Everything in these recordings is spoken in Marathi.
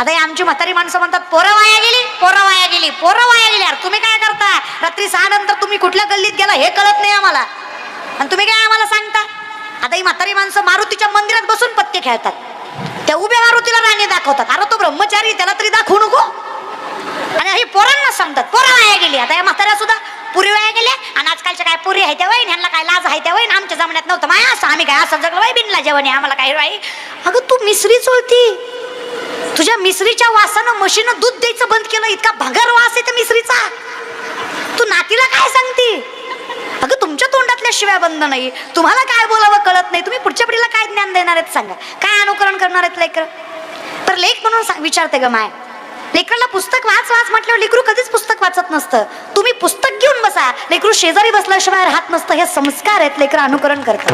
आता ही आमची म्हातारी माणसं म्हणतात पोरं वाया गेली पोरं वाया गेली पोरं वाया गेली. अरे तुम्ही काय करता? रात्री सहा नंतर तुम्ही कुठल्या गल्लीत गेला हे कळत नाही आम्हाला. आणि तुम्ही काय आम्हाला सांगता? आता ही म्हातारी माणसं मारुतीच्या मंदिरात बसून पत्ते खेळतात. त्या उभ्या मारुतीला राणी दाखवतात. अरे तो ब्रह्मचारी त्याला तरी दाखवू नको. आणि ही पोरांना सांगतात पोरं वाया गेली. आता या म्हाताऱ्या सुद्धा पुरी वाया गेल्या. आणि आजकालच्या काय पुरी आहे त्या वैन ह्यांना काय लाज आहे त्या वैन आमच्या जमण्यात नव्हतं. माया असं आम्ही काय असं जगलं बाई बिनला जेवण आहे आम्हाला काय बाई अगं तू मिसरी चोळती तुझ्या मिसरीच्या वासानं म्हशीनं दूध द्यायचं बंद केलं इतका भगर वास आहे त्या मिसरीचा. तू नातीला काय सांगती? अगं तुमच्या तोंडातल्या शिवाय बंद नाही. तुम्हाला काय बोलावं कळत नाही. तुम्ही पुढच्या पिढीला काय ज्ञान देणार आहेत सांगा. काय अनुकरण करणार आहेत लेकर? तर लेख म्हणून विचारते ग माय. लेकराला पुस्तक वाच वाच म्हटल्यावर लेकरू कधीच पुस्तक वाचत नसतं. तुम्ही पुस्तक घेऊन बसा. लेकरू शेजारी बसल्याशिवाय राहत नसतं. हे संस्कार आहेत लेकर अनुकरण करतात.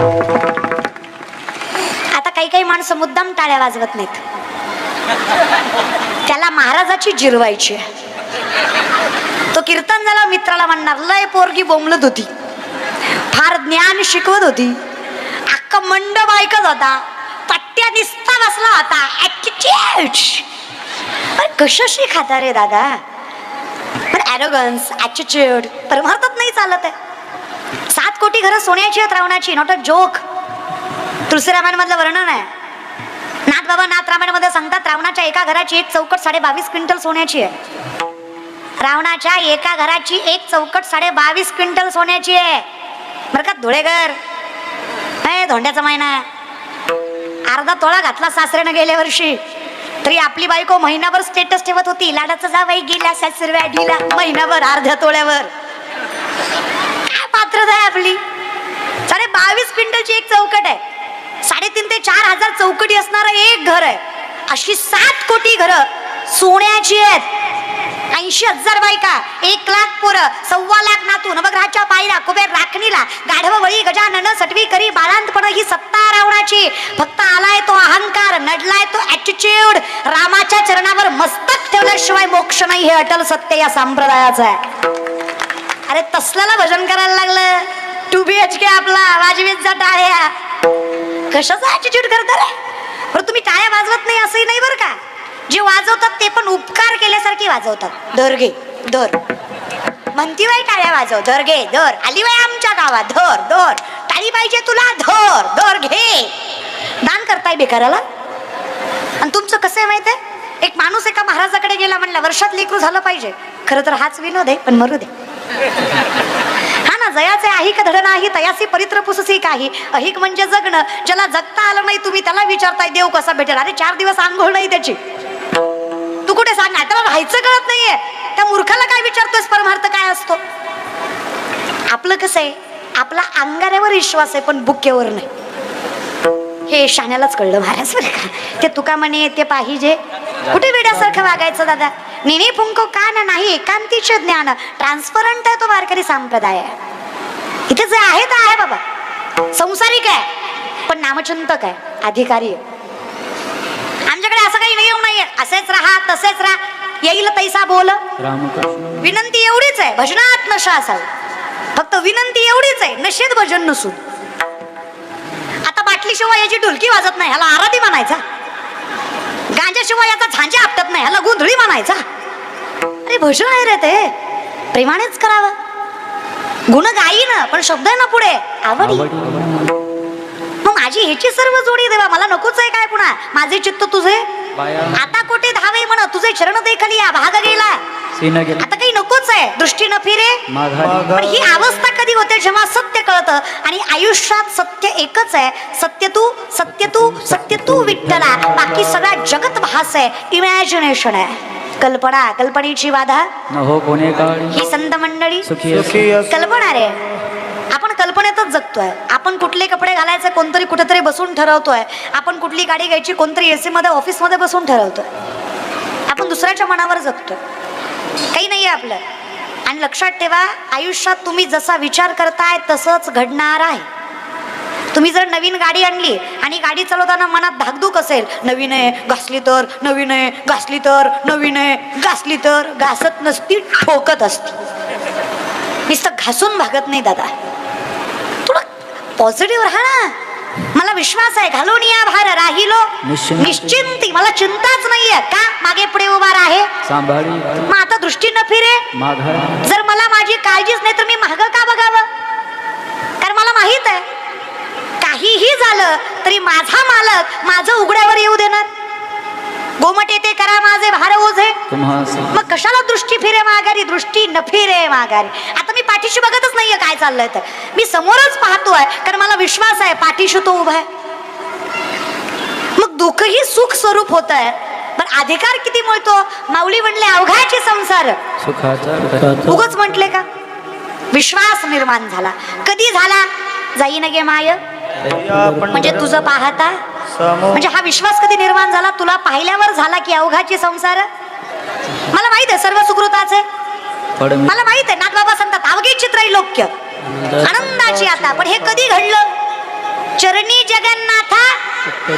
आता काही काही माणसं मुद्दाम टाळ्या वाजवत नाहीत. त्याला महाराजाची जिरवायची आहे. तो कीर्तन झाला मित्राला म्हणणार लय पोरगी बोंबलत होती. फार ज्ञान शिकवत होती. अख्खा मंडप ऐकत होता. पट्ट्या दिसता बसला होता. कशाशी खाता रे दादा? पण ॲरोगन्स ॲटिट्यूड परमार्थात नाही चालत आहे. सात कोटी घरं सोन्याची आहेत रावणाची नॉट अ जोक. तुळशीरामायणमधलं वर्णन आहे. नाथ बाबा नाथ रामायणमध्ये सांगतात रावणाच्या एका घराची एक चौकट साडे बावीस क्विंटल सोन्याची आहे. रावणाच्या एका घराची एक चौकट साडे बावीस क्विंटल सोन्याची आहे. बरं का धुळेकर हे धोंड्याचा महिना अर्धा तोळा घातला सासऱ्यानं गेल्या वर्षी. तरी आपली बायको महिनाभर स्टेटस ठेवत होती. लाडाचा जावाई गेला सासरव्या ढिला महिनाभर अर्ध्या तोळ्यावर. काय पात्रता आहे आपली साडे बावीस क्विंटलची एक चौकट आहे साडेतीन ते चार हजार चौकटी असणारं एक घर आहे. अशी सात कोटी घरं सोन्याची आहेत. ऐंशी हजार बायका एक लाख पोरं सव्वा लाख नातू नवग्रहाच्या पायऱ्या कुबेर राखणीला गाढव वळी गजानन सटवी करी बाळांतपण ही सत्ता रावणाची फक्त आलाय तो अहंकार नडलाय तो ऍटिट्यूड रामाच्या चरणावर मस्तक ठेवल्याशिवाय मोक्ष नाही हे अटल सत्य या संप्रदायाचं आहे. अरे तसल्याला भजन करायला लागलं. टू बी एच के आपला वाजवीत जात आहे. कशाचा ऍटिट्यूड करता रे? बरं तुम्ही टाळ्या वाजवत नाही असंही नाही बरं का? जे वाजवतात ते पण उपकार केल्यासारखे वाजवतात. दर घे धर. म्हणती बाई टाळ्या वाजव धर घे धर. आली बाई आमच्या गावात धर धर. टाळी पाहिजे तुला धर धर घे. दान करताय बेकाराला आणि तुमचं कसं आहे माहीत आहे? एक माणूस एका महाराजाकडे गेला म्हणला वर्षात लेकरू झालं पाहिजे. खरं तर हाच विनोद आहे पण मरू दे. ना जयाचे आहिक धड नाही तयासी परित्र पुससी काही. अहिक म्हणजे जगणं ज्याला जगता आलं नाही तुम्ही त्याला विचारताय देव कसा भेटेल? अरे चार दिवस आंघोळ नाही त्याची. तू कुठे सांग? त्याला राहायचं कळत नाहीये. त्या मूर्खाला काय विचारतोयस? परमार्थ काय असतो? आपलं कसं आहे? आपला अंगाऱ्यावर विश्वास आहे पण बुक्केवर नाही. हे शाण्यालाच कळलं महाराज बरं का? ते तुका म्हणे ते पाहिजे. कुठे वेड्यासारखं वागायचं दादा? निनी फुंको का ना नाही एकांतीचे ज्ञान. ट्रान्सपरंट आहे तो वारकरी संप्रदाय. इथे जे आहे ते आहे बाबा. संसारिक आहे पण नामचिंतक आहे अधिकारी आहे. आमच्याकडे असं काही नियम नाहीये. असेच राहा तसेच राहा. येईल तैसा बोल. विनंती एवढीच आहे भजनात नशा असावी फक्त विनंती एवढीच आहे नशेत भजन नसून. आता बाटली शिवाय याची ढोलकी वाजत नाही ह्याला आराधी म्हणायचा. गांजाशिवाय याचा झांजा आपटत नाही ह्याला गोंधळी म्हणायचा. अरे भजन आहे रे ते. प्रेमानेच करावं. गुण गाईन पण शब्द आहे ना पुढे. आवडी. मग माझी ह्याची सर्व जोडी देवा मला नकोच आहे काय पुन्हा? माझे चित्त तुझे? आता कोठे धावे म्हण तुझे चरण देखली या भाग गेला. सीन गेला. आता काही नकोच आहे दृष्टी न फिरे. पण ही अवस्था कधी होते जेव्हा सत्य कळतं? आणि आयुष्यात सत्य एकच आहे सत्य तू सत्य तू सत्य तू विठ्ठला. बाकी सगळा जगत भास आहे इमॅजिनेशन आहे. कल्पना कल्पनेची बाधा न हो कोणे ही संत मंडळी. कल्पना रे. आपण कल्पनेतच जगतोय. आपण कुठले कपडे घालायचे कोणतरी कुठेतरी बसून ठरवतोय. आपण कुठली गाडी घ्यायची कोणतरी एसी मध्ये ऑफिसमध्ये बसून ठरवतोय. आपण दुसऱ्याच्या मनावर जगतोय. काही नाही आहे आपलं. आणि लक्षात ठेवा आयुष्यात तुम्ही जसा विचार करताय तसंच घडणार आहे. तुम्ही जर नवीन गाडी आणली आणि गाडी चालवताना मनात धाकधूक असेल नवीन आहे घासली तर नवीन आहे घासली तर नवीन आहे घासली तर घासत नसती ठोकत असती. नुसतं घासून भागत नाही दादा. थोडं पॉझिटिव्ह राहा ना. मला विश्वास आहे घालून या भार राहिलो. निश्चिंत. मला चिंताच नाहीये. का मागे पुढे उभा आहे मग आता दृष्टी न फिरे. जर मला माझी काळजीच नाही तर मी माग का बघावं? कारण मला माहीत आहे काहीही झालं तरी माझा मालक माझं उघड्यावर येऊ देणार. गोमट येते करा माझे भार ओझे. मग कशाला दृष्टी फिरे माघारी दृष्टी न फिरे माघारी? आता मी पाठीशी बघतच नाहीये काय चाललंय तर. मी समोरच पाहतोय कारण मला विश्वास आहे पाठीशी तो उभा आहे. मग दुःख ही सुख स्वरूप होत आहे. पण अधिकार किती मिळतो? माऊली म्हणले अवघाचे संसार. उगच म्हटले का? विश्वास निर्माण झाला. कधी झाला? जाईन गे माय. म्हणजे तुझं पाहता? म्हणजे हा विश्वास कधी निर्माण झाला? तुला पाहिल्यावर झाला की अवघाची संसार? मला माहीत आहे सर्व सुकृताचे. मला माहीत आहे नागबाबा सांगतात अवघे त्रैलोक्य आनंदाची आता पण हे कधी घडलं? चरणी जगन्नाथा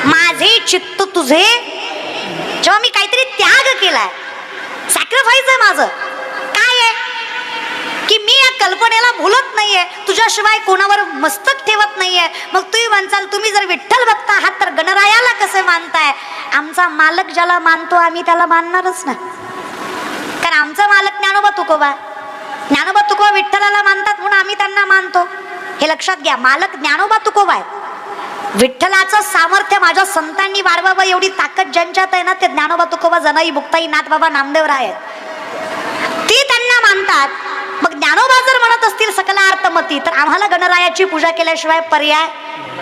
माझे चित्त तुझे. जेव्हा मी काहीतरी त्याग केलाय सॅक्रिफाईस आहे माझं. काय आहे? की मी या कल्पनेला भुलत नाहीये. तुझ्याशिवाय कोणावर मस्तक मग तुम्ही म्हणचाल तुम्ही जर विठ्ठल भक्त आहात तर गणरायाला कसे मानताय? आमचा मालक ज्याला मानतो आम्ही त्याला मानणारच ना कारण आमचा मालक ज्ञानोबा तुकोबा ज्ञानोबा तुकोबा विठ्ठलाला मानतात म्हणून आम्ही त्यांना मानतो. हे लक्षात घ्या मालक ज्ञानोबा तुकोबा आहे. विठ्ठलाचं सामर्थ्य माझ्या संतांनी वाढवावं एवढी ताकद ज्यांच्यात आहे ना ते ज्ञानोबा तुकोबा जनाई मुक्ताई नाथ बाबा नामदेव राय आहेत त्यांना मानतात. ज्ञानोबा जर म्हणत असतील सकला अर्थमती तर आम्हाला गणरायाची पूजा केल्याशिवाय पर्याय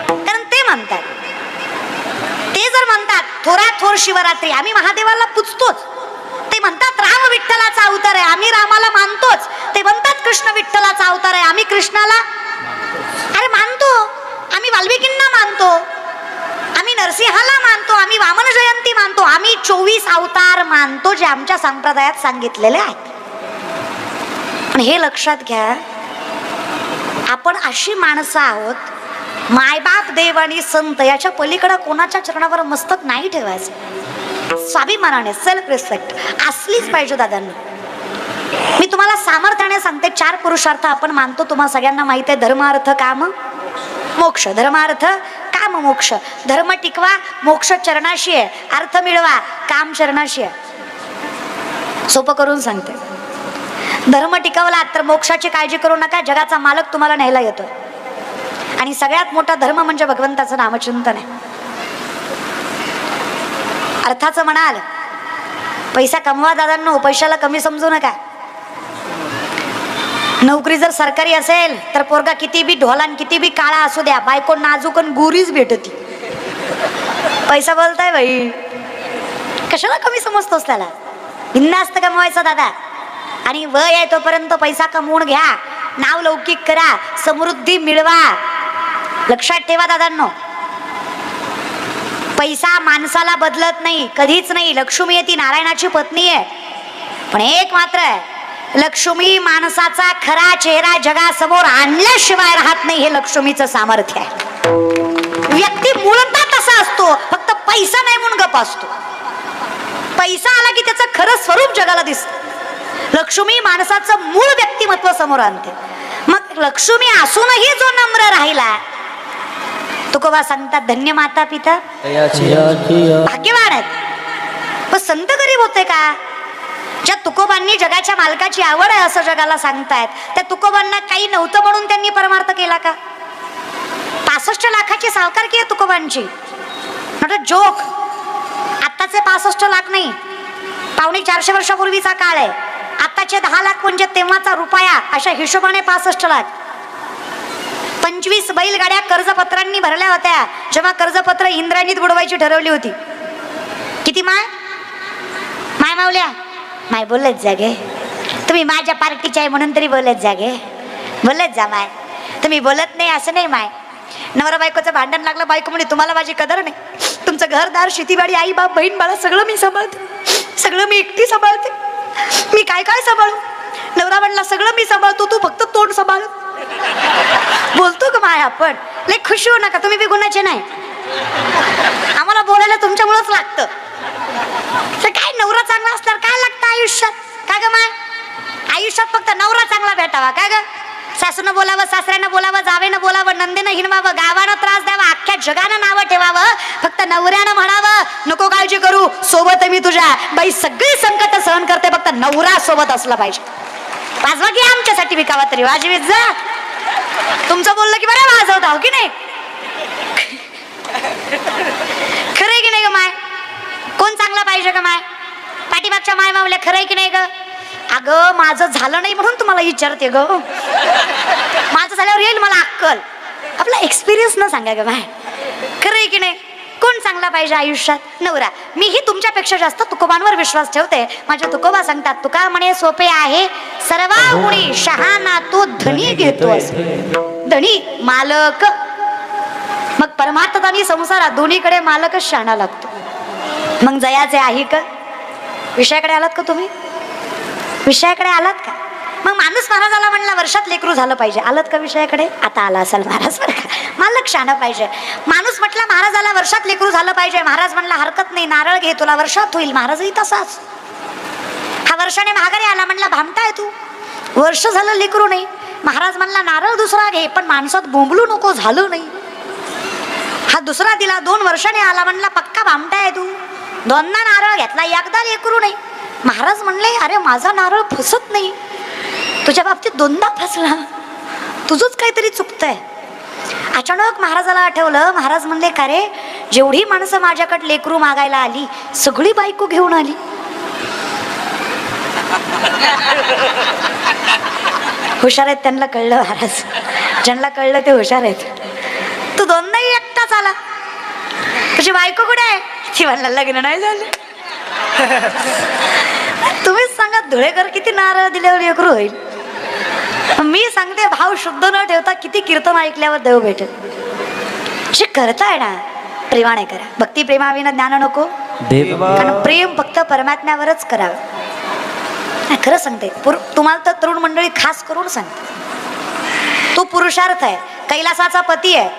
कारण ते म्हणतात. ते जर म्हणतात थोरा थोर शिवरात्री आम्ही महादेवाला पुजतोच. ते म्हणतात राम विठ्ठलाचा अवतार आहे आम्ही रामाला मानतोच. ते म्हणतात कृष्ण विठ्ठलाचा अवतार आहे आम्ही कृष्णाला अरे मानतो. आम्ही वाल्मिकींना मानतो. आम्ही नरसिंहाला मानतो. आम्ही वामन जयंती मानतो. आम्ही चोवीस अवतार मानतो जे आमच्या संप्रदायात सांगितलेले आहेत. पण हे लक्षात घ्या आपण अशी माणसं आहोत मायबाप देव आणि संत याच्या पलीकडे कोणाच्या चरणावर मस्तक नाही ठेवायचं. स्वाभिमानाने सेल्फ रिस्पेक्ट असलीच पाहिजे दादांना. मी तुम्हाला सामर्थ्याने सांगते चार पुरुषार्थ आपण मानतो तुम्हाला सगळ्यांना माहिती आहे धर्मार्थ काम मोक्ष. धर्मार्थ काम मोक्ष. धर्म टिकवा मोक्ष चरणाशी आहे. अर्थ मिळवा काम चरणाशी आहे. सोपं करून सांगते. धर्म टिकवला तर मोक्षाची काळजी करू नका. जगाचा मालक तुम्हाला न्यायला येतो आणि सगळ्यात मोठा धर्म म्हणजे भगवंताचं नामचिंतन आहे. अर्थाचं म्हणाल पैसा कमवा दादांनो पैशाला कमी समजू नका. नोकरी जर सरकारी असेल तर पोरगा किती बी ढोलान किती बी काळा असू द्या बायको नाजूक आणि गोरीच भेटती. पैसा बोलताय बाई. कशाला कमी समजतोस त्याला? भिन्न असतं कमवायचा दादा. आणि वय आहे तोपर्यंत पैसा कमवून घ्या. नाव लौकिक करा. समृद्धी मिळवा. लक्षात ठेवा दादांनो. पैसा माणसाला बदलत नाही. कधीच नाही. लक्ष्मी आहे ती नारायणाची पत्नी आहे. पण एक मात्र आहे. लक्ष्मी माणसाचा खरा चेहरा जगासमोर आणल्याशिवाय राहत नाही हे लक्ष्मीचं सामर्थ्य आहे. व्यक्ती मूळतः तसा असतो. फक्त पैसा नाही म्हणून गप असतो. पैसा आला की त्याचं खरं स्वरूप जगाला दिसत. लक्ष्मी माणसाचं मूळ व्यक्तिमत्व समोर आणते. मग लक्ष्मी असूनही जो नम्र राहिला तुकोबा सांगतात धन्य माता पिता. भाग्यवान आहेत. पण संत गरीब होते का? ज्या तुकोबांनी जगाच्या मालकाची आवड आहे असं जगाला सांगतायत त्या तुकोबांना काही नव्हतं म्हणून त्यांनी परमार्थ केला का? पासष्ट लाखाची सावकारकी आहे तुकोबांची? Not joke. आत्ताचे पासष्ट लाख नाही. पावणे चारशे वर्षापूर्वीचा काळ आहे. आत्ताचे दहा लाख म्हणजे तेव्हाचा रुपया अशा हिशोबाने पासष्ट लाख. पंचवीस बैलगाड्या कर्जपत्रांनी भरल्या होत्या जेव्हा कर्जपत्र इंद्राणीत बुडवायची ठरवली होती. किती माय माय मावल्या? माय बोलत जागे तुम्ही माझ्या पार्टीचे आहे म्हणून तरी बोलत जागे बोलत जा माय तुम्ही बोलत नाही असं नाही माय नवरा बायकोचं भांडण लागलं बायको म्हणे तुम्हाला माझी कदर नाही. तुमचं घरदार शेतीबाडी आई बाप बहीण बाळा सगळं मी सांभाळते. सगळं मी एकटी सांभाळते. मी काय काय सांभाळू? नवरा म्हणला सगळं मी सांभाळतो तू फक्त तोंड सांभाळ. बोलतो का माय आपण? लय खुश होऊ नका तुम्ही बी गुणाचे नाही. आम्हाला बोलायला तुमच्यामुळेच लागतं. तर काय नवरा चांगला असल्यावर काय लागतं आयुष्यात? काय ग माय? आयुष्यात फक्त नवरा चांगला भेटावा काय ग? सासूनं बोलावं सासऱ्यानं बोलावं जावेनं बोलावं नंदीनं हिनवावं गावानं त्रास द्यावा अख्ख्या जगानं नावं ठेवावं फक्त नवऱ्यानं म्हणावं नको काळजी करू सोबत मी तुझ्या. बाई सगळी संकट सहन करते फक्त नवरा सोबत असला पाहिजे. वाजवा की आमच्यासाठी विकावा तरी वाजवीत जा. तुमचं बोललं की बरं वाजवता हो की नाही? खरंय की नाही ग माय? कोण चांगला पाहिजे ग माय? पाठीमागच्या माय मावल्या खरंय की नाही ग? अगं माझं झालं नाही म्हणून तुम्हाला विचारते ग. माझं झाल्यावर येईल मला अक्कल. आपला एक्सपिरियन्स न सांगा ग माय खरंय की नाही? कोण चांगला पाहिजे आयुष्यात? नवरा. मीही तुमच्यापेक्षा जास्त तुकोबांवर विश्वास ठेवते. माझ्या तुकोबा सांगतात तुका म्हणे सोपे आहे. सर्वा गुणी शहाणा तो धनी घेतो धनी मालक. मग परमार्थात आणि संसारात दोन्हीकडे मालकच शहाणा लागतो. मग जयाचे आहे का? विषयाकडे आलात का तुम्ही? विषयाकडे आलात का? मग माणूस महाराजाला म्हणला वर्षात लेकरू झालं पाहिजे. आलत का विषयाकडे? आता आला असाल महाराज. बरं का मालक शहाणा पाहिजे. माणूस म्हटला महाराजाला वर्षात लेकरू झालं पाहिजे. महाराज म्हणला हरकत नाही नारळ घे तुला वर्षात होईल. महाराजही तसाच. हा वर्षाने महागारी आला म्हणला भामटाय तू. वर्ष झालं लेकरू नाही. महाराज म्हणला नारळ दुसरा घे पण माणसात बोंबलू नको झालं नाही. हा दुसरा दिला दोन वर्षाने आला म्हणला पक्का भामटा आहे तू. दोनदा नारळ घेतला एकदा लेकरू नाही. महाराज म्हणले अरे माझा नारळ फसत नाही. तुझ्या बाबतीत दोनदा फसला. तुझंच काहीतरी चुकतंय. अचानक महाराजाला आठवलं महाराज म्हणले का रे जेवढी माणसं माझ्याकडे लेकरू मागायला आली सगळी बायको घेऊन आली. हुशार आहेत त्यांना कळलं महाराज. ज्यांना कळलं ते हुशार आहेत. तू दोनदाही एकटाच आला. तुझी बायको कुठे आहे? ती म्हणला लग्न नाही झालं. सांगा धुळेकर किती नारळ दिल्यावर एकरू होईल? मी सांगते भाव शुद्ध न ठेवता किती कीर्तन ऐकल्यावर देव भेटेल. जे करताय ना प्रेमाने करा. भक्ती प्रेमाविना ज्ञान नको. देवा. कारण प्रेम फक्त परमात्म्यावरच करावं. नाही, खरं सांगते पुर तुम्हाला तर तरुण मंडळी खास करून सांगते. तो पुरुषार्थ आहे कैलासाचा पती आहे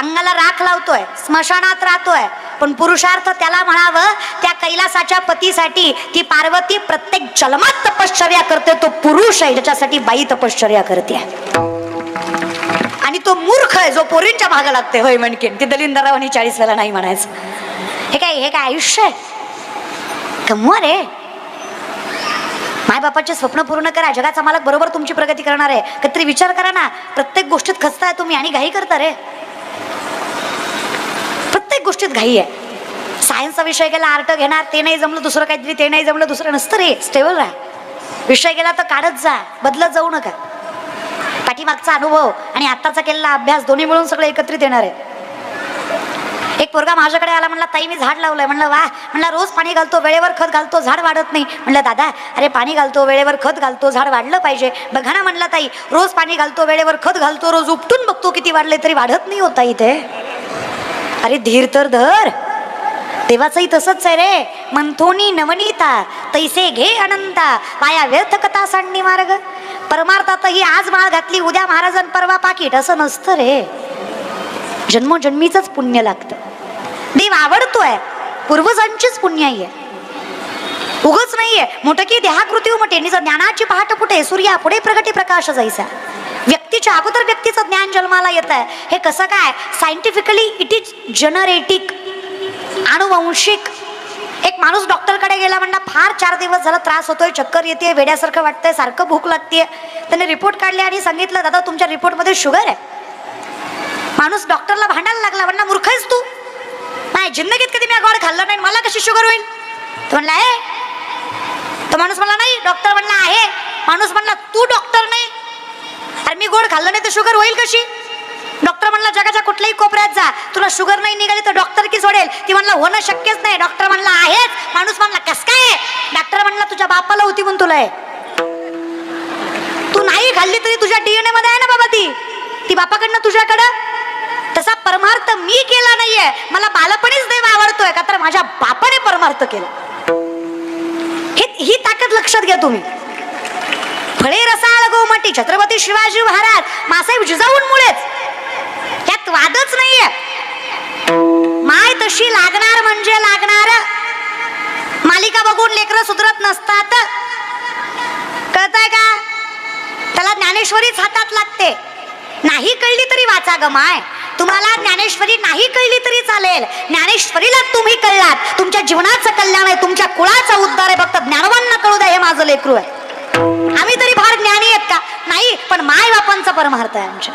अंगाला राख लावतोय स्मशानात राहतोय पण पुरुषार्थ त्याला म्हणावं त्या कैलासाच्या पतीसाठी ती पार्वती प्रत्येक जन्मात तपश्चर्या करते तो पुरुष आहे ज्याच्यासाठी बाई तपश्चर्या करते. आणि तो मूर्ख आहे जो पोरींच्या भागा लागते. होय म्हणकेन ती दलिंदरावानी चाळीस वेळा नाही म्हणायचं. हे काय हे काय आयुष्य आहे? कमवा रे मायबापाचे स्वप्न पूर्ण करा जगाचा मालक बरोबर तुमची प्रगती करणार आहे. काहीतरी विचार करा ना प्रत्येक गोष्टीत खचताय तुम्ही आणि घाई करता रे. गोष्टीत घाई आहे. सायन्सचा विषय गेला आर्ट घेणार ते नाही जमलं दुसरं काहीतरी ते नाही जमलं दुसरं नसतं रे स्टेबल राहा. विषय गेला तर काढत जा बदलत जाऊ नका. पाठीमागचा अनुभव आणि आत्ताचा केलेला अभ्यास दोन्ही मिळून सगळं एकत्रित येणार आहे. एक पोरगा माझ्याकडे आला म्हणला ताई मी झाड लावलंय. म्हणलं वा म्हणला रोज पाणी घालतो वेळेवर खत घालतो झाड वाढत नाही. म्हणलं दादा अरे पाणी घालतो वेळेवर खत घालतो झाड वाढलं पाहिजे. बघा ना म्हणला ताई रोज पाणी घालतो वेळेवर खत घालतो रोज उपटून बघतो किती वाढले तरी वाढत नाही होता इथे अरे धीर तर धर. देवाचंही तसंच आहे रे. मंथोनी नवनीता तैसे घे अनंता. पाया व्यर्थ कथा सांडणी मार्ग. परमार्थातही आज माळ घातली उद्या महाराजन परवा पाकिट. असं नसतं रे. जन्मोजन्मीच पुण्य लागतं. देव आवडतोय. पूर्वजांचीच पुण्याई आहे. उगच नाहीये. मोठं की देहाकृती मोठे निज ज्ञानाची पहाट पुटे सूर्या पुढे प्रगती प्रकाश जायचा व्यक्तीच्या अगोदर व्यक्तीचं ज्ञान जन्माला येत आहे हे कसं काय? सायंटिफिकली इट इज जनरेटिक अनुवंशिक एक माणूस डॉक्टरकडे गेला म्हणला फार चार दिवस झाला त्रास होतोय चक्कर येते वेड्यासारखं वाटतंय सारखं भूक लागते त्याने रिपोर्ट काढले आणि सांगितलं दादा तुमच्या रिपोर्टमध्ये शुगर आहे. माणूस डॉक्टरला भांडायला लागला म्हणला मूर्ख आहेस तू. नाही जिंदगीत कधी मी गोड खाल्लं नाही मला कशी शुगर होईल? तो म्हणला आहे तो माणूस म्हणला नाही. डॉक्टर म्हणला आहे. माणूस म्हणला तू डॉक्टर नाही. अरे मी गोड खाल्लं नाही तर शुगर होईल कशी? डॉक्टर म्हणला जगाच्या कुठल्याही कोपऱ्यात जा. तुला शुगर नाही निघाली तर डॉक्टर की सोडेल. ती म्हणला होणं शक्यच नाही. डॉक्टर म्हणला आहेच. माणूस म्हणला कस काय डॉक्टर म्हणला तुझ्या बापाला होती म्हणून तुला तू नाही खाल्ली तरी तुझ्या डीएनए मध्ये आहे ना बाबा ती. ती बापाकडनं तुझ्याकडं? तसा परमार्थ मी केला नाहीये. मला बालपणीच देव आवडतोय. का तर माझ्या बापाने परमार्थ केला. ही ताकद लक्षात घ्या तुम्ही. फळे रसाळ गोमटी छत्रपती शिवाजी महाराज मासाहेब जिजाऊन मुळेच. त्यात वादच नाहीये. माय तशी लागणार म्हणजे लागणार. मालिका बघून लेकर सुधरत नसतात. कळतय का? त्याला ज्ञानेश्वरीच हातात लागते. नाही कळली तरी वाचा ग माय. तुम्हाला ज्ञानेश्वरी नाही कळली तरी चालेल. ज्ञानेश्वरीला तुम्ही कळलात. तुमच्या जीवनाचं कल्याण आहे तुमच्या कुळाचा उद्धार आहे. फक्त ज्ञानवांना कळू द्या हे माझं लेकरू आहे. ज्ञानी आहेत का? नाही पण माय बापांचा परमार्थ आहे आमच्या.